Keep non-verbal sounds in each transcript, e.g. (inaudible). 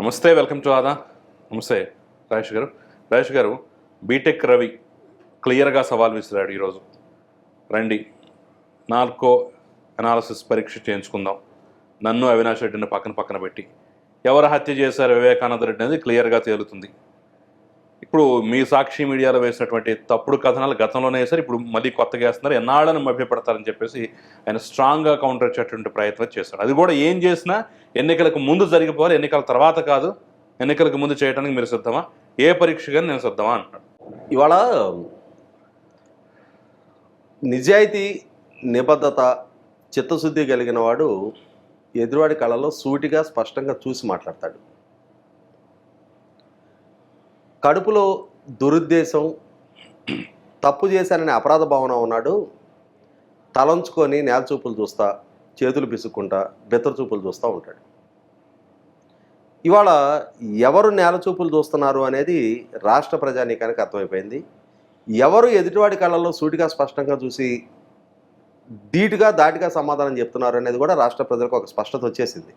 నమస్తే welcome to ఆదా. నమస్తే రాజేష్ గారు. రాజేష్ గారు బీటెక్ రవి క్లియర్గా సవాల్ విసిరాడు ఈరోజు. రండి నాలుకో అనాలసిస్ పరీక్ష చేయించుకుందాం. నన్ను అవినాష్ రెడ్డిని పక్కన పక్కన పెట్టి. ఎవరు హత్య చేశారు వివేకానంద రెడ్డి అనేది క్లియర్గా తేలుతుంది. ఇప్పుడు మీ సాక్షి మీడియాలో వేసినటువంటి తప్పుడు కథనాలు గతంలోనే వేశారు ఇప్పుడు మళ్ళీ కొత్తగా వేస్తున్నారు ఎన్నాళ్ళని మభ్యపడతారని చెప్పేసి ఆయన స్ట్రాంగ్గా కౌంటర్ వచ్చేటువంటి ప్రయత్నం చేశాడు అది కూడా ఏం చేసినా ఎన్నికలకు ముందు జరిగిపోవాలి ఎన్నికల తర్వాత కాదు ఎన్నికలకు ముందు చేయడానికి మీరు సిద్ధమా? ఏ పరీక్ష కానీ నేను సిద్ధమా అంటున్నాడు. ఇవాళ నిజాయితీ నిబద్ధత చిత్తశుద్ధి కలిగిన వాడు ఎదురువాడి కళలో సూటిగా స్పష్టంగా చూసి మాట్లాడతాడు. కడుపులో దురుద్దేశం తప్పు చేశానని అపరాధ భావన ఉన్నాడు. తలంచుకొని నేల చూపులు చూస్తా చేతులు పిసుక్కుంటా బెత్తర చూపులు చూస్తూ ఉంటాడు. ఇవాళ ఎవరు నేల చూపులు చూస్తున్నారు అనేది రాష్ట్ర ప్రజానీకానికి అర్థమైపోయింది. ఎవరు ఎదుటివాడి కళ్ళల్లో సూటిగా స్పష్టంగా చూసి ధీటుగా దాటిగా సమాధానం చెప్తున్నారు అనేది కూడా రాష్ట్ర ప్రజలకు ఒక స్పష్టత వచ్చేసింది.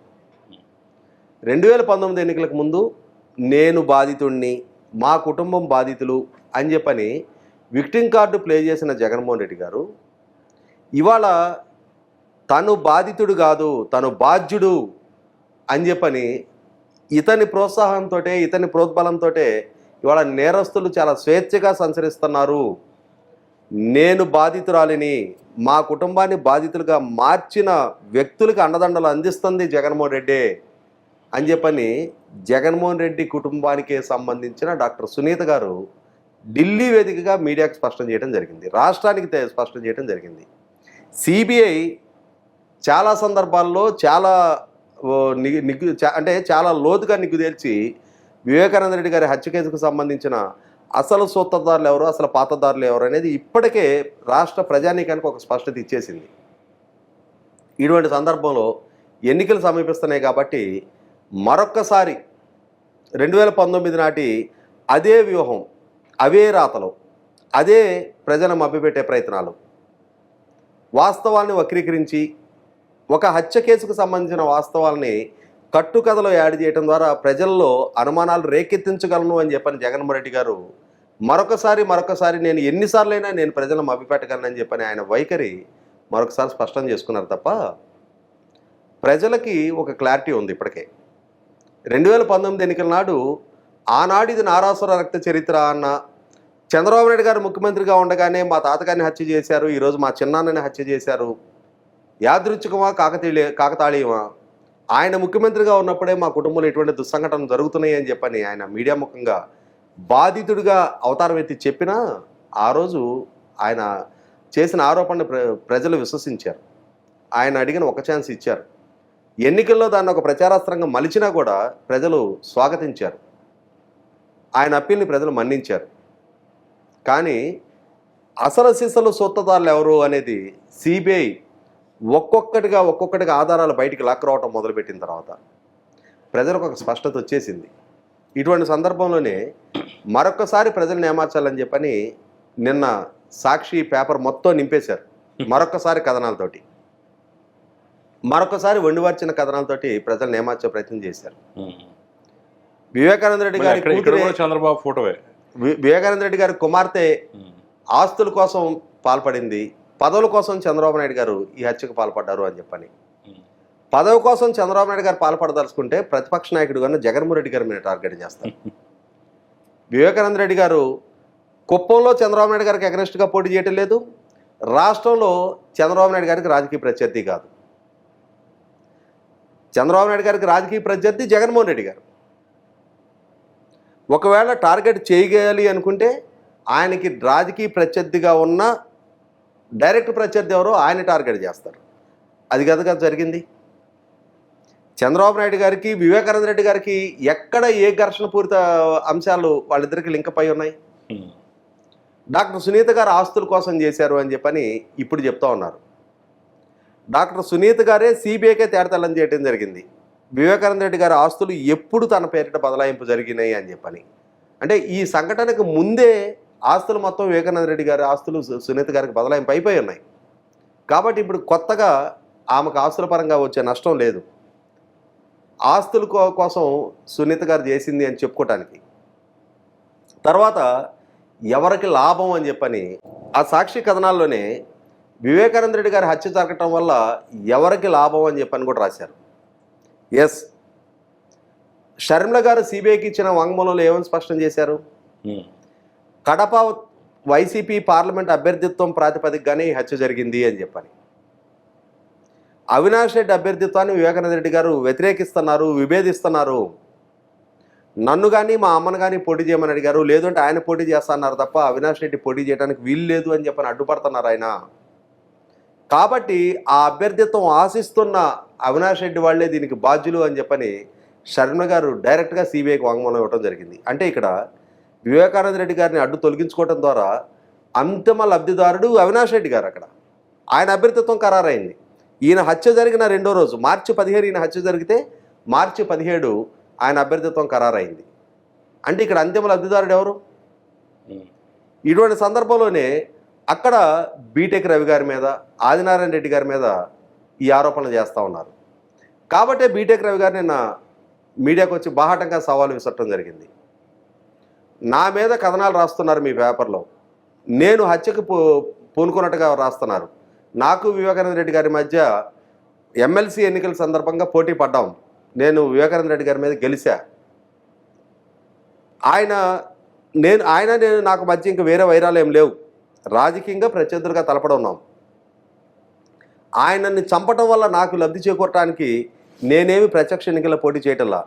రెండు వేల పంతొమ్మిది ఎన్నికలకు ముందు నేను బాధితుణ్ణి మా కుటుంబం బాధితులు అని చెప్పని విక్టింగ్ కార్డు ప్లే చేసిన జగన్మోహన్ రెడ్డి గారు ఇవాళ తను బాధితుడు కాదు తను బాధ్యుడు అని చెప్పని ఇతని ప్రోత్సాహంతో ఇతని ప్రోద్బలంతో ఇవాళ నేరస్తులు చాలా స్వేచ్ఛగా సంచరిస్తున్నారు. నేను బాధితురాలిని మా కుటుంబాన్ని బాధితులుగా మార్చిన వ్యక్తులకు అండదండలు అందిస్తుంది జగన్మోహన్ రెడ్డి అని చెప్పని జగన్మోహన్ రెడ్డి కుటుంబానికి సంబంధించిన డాక్టర్ సునీత గారు ఢిల్లీ వేదికగా మీడియాకు స్పష్టం చేయడం జరిగింది రాష్ట్రానికి స్పష్టం చేయడం జరిగింది. సిబిఐ చాలా సందర్భాల్లో చాలా ఓ, నిగ్గు చా- అంటే చాలా లోతుగా నిగ్గు తేల్చి వివేకానంద రెడ్డి గారి హత్య కేసుకు సంబంధించిన అసలు సూత్రధారులు ఎవరు అసలు పాతదారులు ఎవరు అనేది ఇప్పటికే రాష్ట్ర ప్రజానీకానికి ఒక స్పష్టత ఇచ్చేసింది. ఇటువంటి సందర్భంలో ఎన్నికలు సమీపిస్తున్నాయి కాబట్టి మరొక్కసారి రెండు వేల పంతొమ్మిది నాటి అదే వ్యూహం అవే రాతలు అదే ప్రజలను మభ్యపెట్టే ప్రయత్నాలు వాస్తవాన్ని వక్రీకరించి ఒక హత్య కేసుకు సంబంధించిన వాస్తవాలని కట్టుకథలో యాడ్ చేయడం ద్వారా ప్రజల్లో అనుమానాలు రేకెత్తించగలను అని చెప్పని జగన్మోహన్ రెడ్డి గారు మరొకసారి మరొకసారి నేను ఎన్నిసార్లైనా నేను ప్రజలను మభ్యపెట్టగలనని చెప్పని ఆయన వైఖరి మరొకసారి స్పష్టం చేసుకున్నారు తప్ప ప్రజలకి ఒక క్లారిటీ ఉంది ఇప్పటికే. రెండు వేల పంతొమ్మిది ఎన్నికల నాడు ఇది నారాసుర రక్త చరిత్ర అన్న చంద్రబాబు నాయుడు గారు ముఖ్యమంత్రిగా ఉండగానే మా తాతగారిని హత్య చేశారు ఈరోజు మా చిన్నాన్నని హత్య చేశారు. యాదృచ్ఛికమా కాకతీయ కాకతాళీయమా? ఆయన ముఖ్యమంత్రిగా ఉన్నప్పుడే మా కుటుంబంలో ఎటువంటి దుస్సంఘటనలు జరుగుతున్నాయి అని చెప్పని ఆయన మీడియా ముఖంగా బాధితుడిగా అవతారం ఎత్తి చెప్పినా ఆ రోజు ఆయన చేసిన ఆరోపణను ప్రజలు విశ్వసించారు. ఆయన అడిగిన ఒక ఛాన్స్ ఇచ్చారు. ఎన్నికల్లో దాన్ని ఒక ప్రచారాస్త్రంగా మలిచినా కూడా ప్రజలు స్వాగతించారు. ఆయన అప్పీల్ని ప్రజలు మన్నించారు. కానీ అసలు సిసలు సొత్తదారులు ఎవరు అనేది సిబిఐ ఒక్కొక్కటిగా ఒక్కొక్కటిగా ఆధారాలు బయటికి లాక్కరావటం మొదలుపెట్టిన తర్వాత ప్రజలకు ఒక స్పష్టత వచ్చేసింది. ఇటువంటి సందర్భంలోనే మరొకసారి ప్రజలను ఏమార్చాలని చెప్పని నిన్న సాక్షి పేపర్ మొత్తం నింపేశారు. మరొకసారి కథనాలతోటి. మరొకసారి వండివార్చిన కథనాలతోటి ప్రజలను ఏమార్చే ప్రయత్నం చేశారు. వివేకానంద రెడ్డి గారి చంద్రబాబు ఫోటోవే. వివేకానంద రెడ్డి గారి కుమార్తె ఆస్తుల కోసం పాల్పడింది. పదవుల కోసం చంద్రబాబు నాయుడు గారు ఈ హత్యకు పాల్పడ్డారు అని చెప్పని. పదవి కోసం చంద్రబాబు నాయుడు గారు పాల్పడదలుచుకుంటే ప్రతిపక్ష నాయకుడు గారిని జగన్మోహన్ రెడ్డి గారి మీద టార్గెట్ చేస్తారు. (laughs) వివేకానంద రెడ్డి గారు కుప్పంలో చంద్రబాబు నాయుడు గారికి అగనెస్ట్గా పోటీ చేయటం లేదు. రాష్ట్రంలో చంద్రబాబు నాయుడు గారికి రాజకీయ ప్రత్యర్థి కాదు. చంద్రబాబు నాయుడు గారికి రాజకీయ ప్రత్యర్థి జగన్మోహన్ రెడ్డి గారు. ఒకవేళ టార్గెట్ చేయగలి అనుకుంటే ఆయనకి రాజకీయ ప్రత్యర్థిగా ఉన్న డైరెక్ట్ ప్రత్యర్థి ఎవరో ఆయన టార్గెట్ చేస్తారు. అది కదా జరిగింది. చంద్రబాబు నాయుడు గారికి వివేకానంద రెడ్డి గారికి ఎక్కడ ఏ ఘర్షణ పూరిత అంశాలు వాళ్ళిద్దరికి లింకప్ అయి ఉన్నాయి? డాక్టర్ సునీత గారు ఆస్తుల కోసం చేశారు అని చెప్పని ఇప్పుడు చెప్తా ఉన్నారు. డాక్టర్ సునీత గారే సిబిఐకే తేడతల్లని చేయడం జరిగింది. వివేకానంద రెడ్డి గారి ఆస్తులు ఎప్పుడు తన పేరిట బదలాయింపు జరిగినాయి అని చెప్పని. అంటే ఈ సంఘటనకు ముందే ఆస్తులు మొత్తం వివేకానంద రెడ్డి గారి ఆస్తులు సునీత గారికి బదలాయింపు అయిపోయి ఉన్నాయి. కాబట్టి ఇప్పుడు కొత్తగా ఆమెకు ఆస్తుల పరంగా వచ్చే నష్టం లేదు. ఆస్తుల కో- కోసం సునీత గారు చేసింది అని చెప్పుకోవటానికి తర్వాత ఎవరికి లాభం అని చెప్పని ఆ సాక్షి కథనాల్లోనే వివేకానంద రెడ్డి గారి హత్య జరగటం వల్ల ఎవరికి లాభం అని చెప్పని కూడా రాశారు. ఎస్. షర్మిల గారు సిబిఐకి ఇచ్చిన వాంగ్మూలంలో ఏమని స్పష్టం చేశారు? కడప వైసీపీ పార్లమెంట్ అభ్యర్థిత్వం ప్రాతిపదికగానే ఈ హత్య జరిగింది అని చెప్పని. అవినాష్ రెడ్డి అభ్యర్థిత్వాన్ని వివేకానంద రెడ్డి గారు వ్యతిరేకిస్తున్నారు విభేదిస్తున్నారు. నన్ను కానీ మా అమ్మను కానీ పోటీ చేయమని అడిగారు. లేదంటే ఆయన పోటీ చేస్తున్నారు తప్ప అవినాష్ రెడ్డి పోటీ చేయడానికి వీలు లేదు అని చెప్పని అడ్డుపడుతున్నారు ఆయన. కాబట్టి ఆ అభ్యర్థిత్వం ఆశిస్తున్న అవినాష్ రెడ్డి వాళ్ళే దీనికి బాధ్యులు అని చెప్పని శర్మ గారు డైరెక్ట్గా సిబిఐకి వాంగ్మూలం ఇవ్వడం జరిగింది. అంటే ఇక్కడ వివేకానంద రెడ్డి గారిని అడ్డు తొలగించుకోవడం ద్వారా అంతిమ లబ్ధిదారుడు అవినాష్ రెడ్డి గారు అక్కడ. ఆయన అభ్యర్థిత్వం ఖరారైంది. ఈయన హత్య జరిగిన రెండో రోజు మార్చి పదిహేడు ఈయన హత్య జరిగితే మార్చి పదిహేడు ఆయన అభ్యర్థిత్వం ఖరారైంది. అంటే ఇక్కడ అంతిమ లబ్ధిదారుడు ఎవరు? ఇటువంటి సందర్భంలోనే అక్కడ బీటెక్ రవి గారి మీద ఆదినారాయణ రెడ్డి గారి మీద ఈ ఆరోపణలు చేస్తూ ఉన్నారు. కాబట్టే బీటెక్ రవి గారు నిన్న మీడియాకు వచ్చి బాహాటంగా సవాలు విసరటం జరిగింది. నా మీద కథనాలు రాస్తున్నారు మీ పేపర్లో. నేను హత్యకు పూ పూనుకున్నట్టుగా రాస్తున్నారు. నాకు వివేకానంద రెడ్డి గారి మధ్య ఎమ్మెల్సీ ఎన్నికల సందర్భంగా పోటీ పడ్డాం. నేను వివేకానంద రెడ్డి గారి మీద గెలిచా ఆయన నేను ఆయన నేను నాకు మధ్య ఇంకా వేరే వైరాలు ఏం లేవు. రాజకీయంగా ప్రత్యర్థులుగా తలపడి ఉన్నాం. ఆయనని చంపటం వల్ల నాకు లబ్ధి చేకూరటానికి నేనేమి ప్రత్యక్ష ఎన్నికల పోటీ చేయటంలా?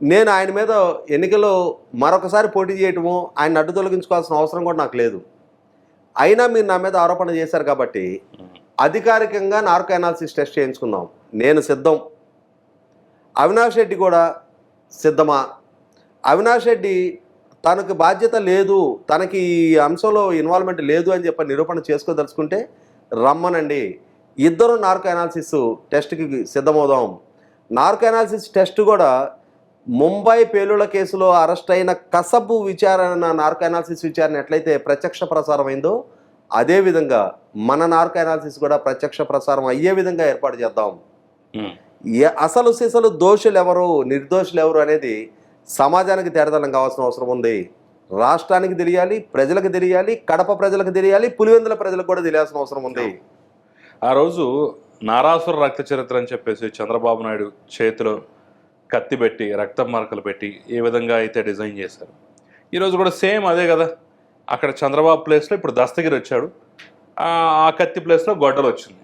నేను ఆయన మీద ఎన్నికల్లో మరొకసారి పోటీ చేయటము ఆయన అడ్డు తొలగించుకోవాల్సిన అవసరం కూడా నాకు లేదు. అయినా మీరు నా మీద ఆరోపణ చేశారు కాబట్టి అధికారికంగా నార్కో అనాలిసిస్ టెస్ట్ చేయించుకుందాం. నేను సిద్ధం. అవినాష్ రెడ్డి కూడా సిద్ధమా? అవినాష్ రెడ్డి తనకు బాధ్యత లేదు తనకి ఈ అంశంలో ఇన్వాల్వ్మెంట్ లేదు అని చెప్పి నిరూపణ చేసుకోదలుచుకుంటే రమ్మనండి. ఇద్దరు నార్కో అనాలిసిస్ టెస్ట్కి సిద్ధమవుదాం. నార్కో అనాలిసిస్ టెస్ట్ కూడా ముంబై పేలుళ్ళ కేసులో అరెస్ట్ అయిన కసబు విచారణ నార్కో అనాలిసిస్ విచారణ ఎట్లయితే ప్రత్యక్ష ప్రసారం అయిందో అదే విధంగా మన నార్కో అనాలిసిస్ కూడా ప్రత్యక్ష ప్రసారం అయ్యే విధంగా ఏర్పాటు చేద్దాం. అసలు సిసలు దోషులు ఎవరు నిర్దోషులు ఎవరు అనేది సమాజానికి తేడదలం కావాల్సిన అవసరం ఉంది. రాష్ట్రానికి తెలియాలి ప్రజలకు తెలియాలి కడప ప్రజలకు తెలియాలి పులివెందుల ప్రజలకు కూడా తెలియాల్సిన అవసరం ఉంది. ఆ రోజు నారాసుర రక్త చరిత్ర అని చెప్పేసి చంద్రబాబు నాయుడు చేతిలో కత్తి పెట్టి రక్తం మరకలు పెట్టి ఏ విధంగా అయితే డిజైన్ చేశారు. ఈరోజు కూడా సేమ్ అదే కదా. అక్కడ చంద్రబాబు ప్లేస్లో ఇప్పుడు దస్తగిరి వచ్చాడు. ఆ కత్తి ప్లేస్లో గొడ్డలు వచ్చింది.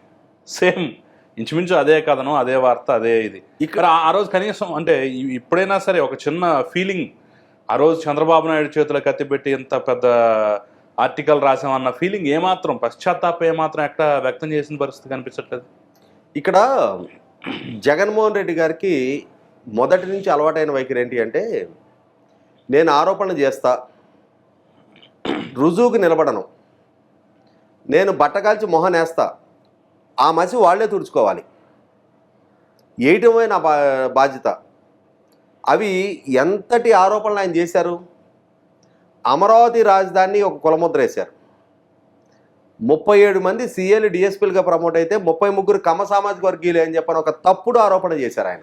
సేమ్. ఇంచుమించు అదే కథనం అదే వార్త అదే ఇది. ఇక్కడ ఆ రోజు కనీసం అంటే ఇప్పుడైనా సరే ఒక చిన్న ఫీలింగ్ ఆ రోజు చంద్రబాబు నాయుడు చేతిలో కత్తి పెట్టి ఇంత పెద్ద ఆర్టికల్ రాసామన్న ఫీలింగ్ ఏమాత్రం పశ్చాత్తాపం ఏమాత్రం ఎక్కడ వ్యక్తం చేసిన పరిస్థితి కనిపించట్లేదు? ఇక్కడ జగన్మోహన్ రెడ్డి గారికి మొదటి నుంచి అలవాటైన వైఖరి ఏంటి అంటే నేను ఆరోపణలు చేస్తా రుజువుకు నిలబడను. నేను బట్టకాల్చి మొహం వేస్తా ఆ మసి వాళ్ళే తుడుచుకోవాలి. ఏయటమే నా బా బాధ్యత. అవి ఎంతటి ఆరోపణలు ఆయన చేశారు? అమరావతి రాజధాని ఒక కులముద్ర వేశారు. ముప్పై ఏడు మంది సీఏలు డిఎస్పీలుగా ప్రమోట్ అయితే ముప్పై ముగ్గురు కమ సామాజిక వర్గీయులు అని చెప్పని ఒక తప్పుడు ఆరోపణ చేశారు ఆయన.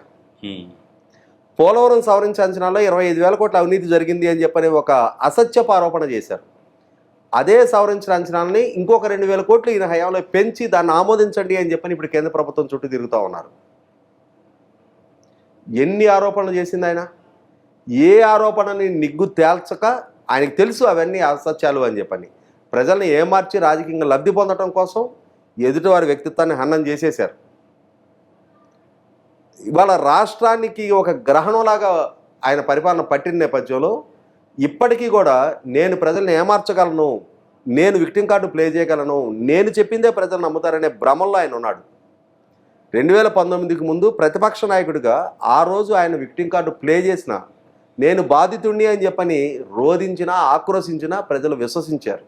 పోలవరం సవరించే అంచనాలో ఇరవై ఐదు వేల కోట్ల అవినీతి జరిగింది అని చెప్పని ఒక అసత్యపు ఆరోపణ చేశారు. అదే సవరించిన అంచనాలని ఇంకొక రెండు వేల కోట్లు ఈయన హయాంలో పెంచి దాన్ని ఆమోదించండి అని చెప్పని ఇప్పుడు కేంద్ర ప్రభుత్వం చుట్టూ తిరుగుతూ ఉన్నారు. ఎన్ని ఆరోపణలు చేసింది ఆయన? ఏ ఆరోపణని నిగ్గు తేల్చక ఆయనకు తెలుసు అవన్నీ అసత్యాలు అని చెప్పని. ప్రజల్ని ఏమార్చి రాజకీయంగా లబ్ధి పొందడం కోసం ఎదుటివారి వ్యక్తిత్వాన్ని హన్నం చేసేశారు. ఇవాళ రాష్ట్రానికి ఒక గ్రహణంలాగా ఆయన పరిపాలన పట్టిన నేపథ్యంలో ఇప్పటికీ కూడా నేను ప్రజల్ని ఏమార్చగలను నేను విక్టింగ్ కార్డు ప్లే చేయగలను నేను చెప్పిందే ప్రజలు నమ్ముతారనే భ్రమంలో ఆయన ఉన్నాడు. రెండు వేల పంతొమ్మిదికి ముందు ప్రతిపక్ష నాయకుడిగా ఆ రోజు ఆయన విక్టింగ్ కార్డు ప్లే చేసిన నేను బాధితుణ్ణి అని చెప్పని రోధించినా ఆక్రోశించినా ప్రజలు విశ్వసించారు.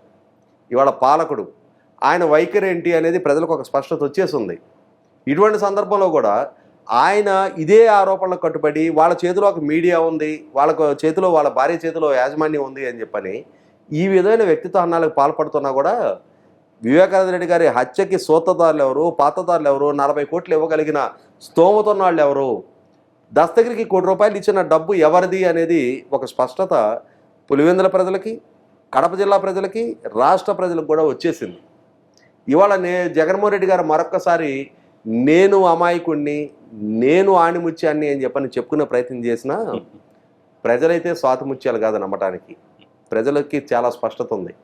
ఇవాళ పాలకుడు ఆయన వైఖరి ఏంటి అనేది ప్రజలకు ఒక స్పష్టత వచ్చేసింది. ఇటువంటి సందర్భంలో కూడా ఆయన ఇదే ఆరోపణలకు కట్టుబడి వాళ్ళ చేతిలో ఒక మీడియా ఉంది వాళ్ళకు చేతిలో వాళ్ళ భార్య చేతిలో యాజమాన్యం ఉంది అని చెప్పని ఈ విధమైన వ్యక్తిత్వన్నాలకు పాల్పడుతున్నా కూడా వివేకానంద రెడ్డి గారి హత్యకి సూత్రధారులు ఎవరు పాతదారులు ఎవరు నలభై కోట్లు ఇవ్వగలిగిన స్తోమత వాళ్ళు ఎవరు దస్తగిరికి కోటి రూపాయలు ఇచ్చిన డబ్బు ఎవరిది అనేది ఒక స్పష్టత పులివెందుల ప్రజలకి కడప జిల్లా ప్రజలకి రాష్ట్ర ప్రజలకు కూడా వచ్చేసింది. ఇవాళ నే జగన్మోహన్ రెడ్డి గారు మరొక్కసారి నేను అమాయకుణ్ణి నేను ఆణిముత్యాన్ని అని చెప్పని చెప్పుకునే ప్రయత్నం చేసినా (laughs) ప్రజలైతే స్వాతిముత్యాలు కాదు నమ్మటానికి. ప్రజలకి చాలా స్పష్టత ఉంది.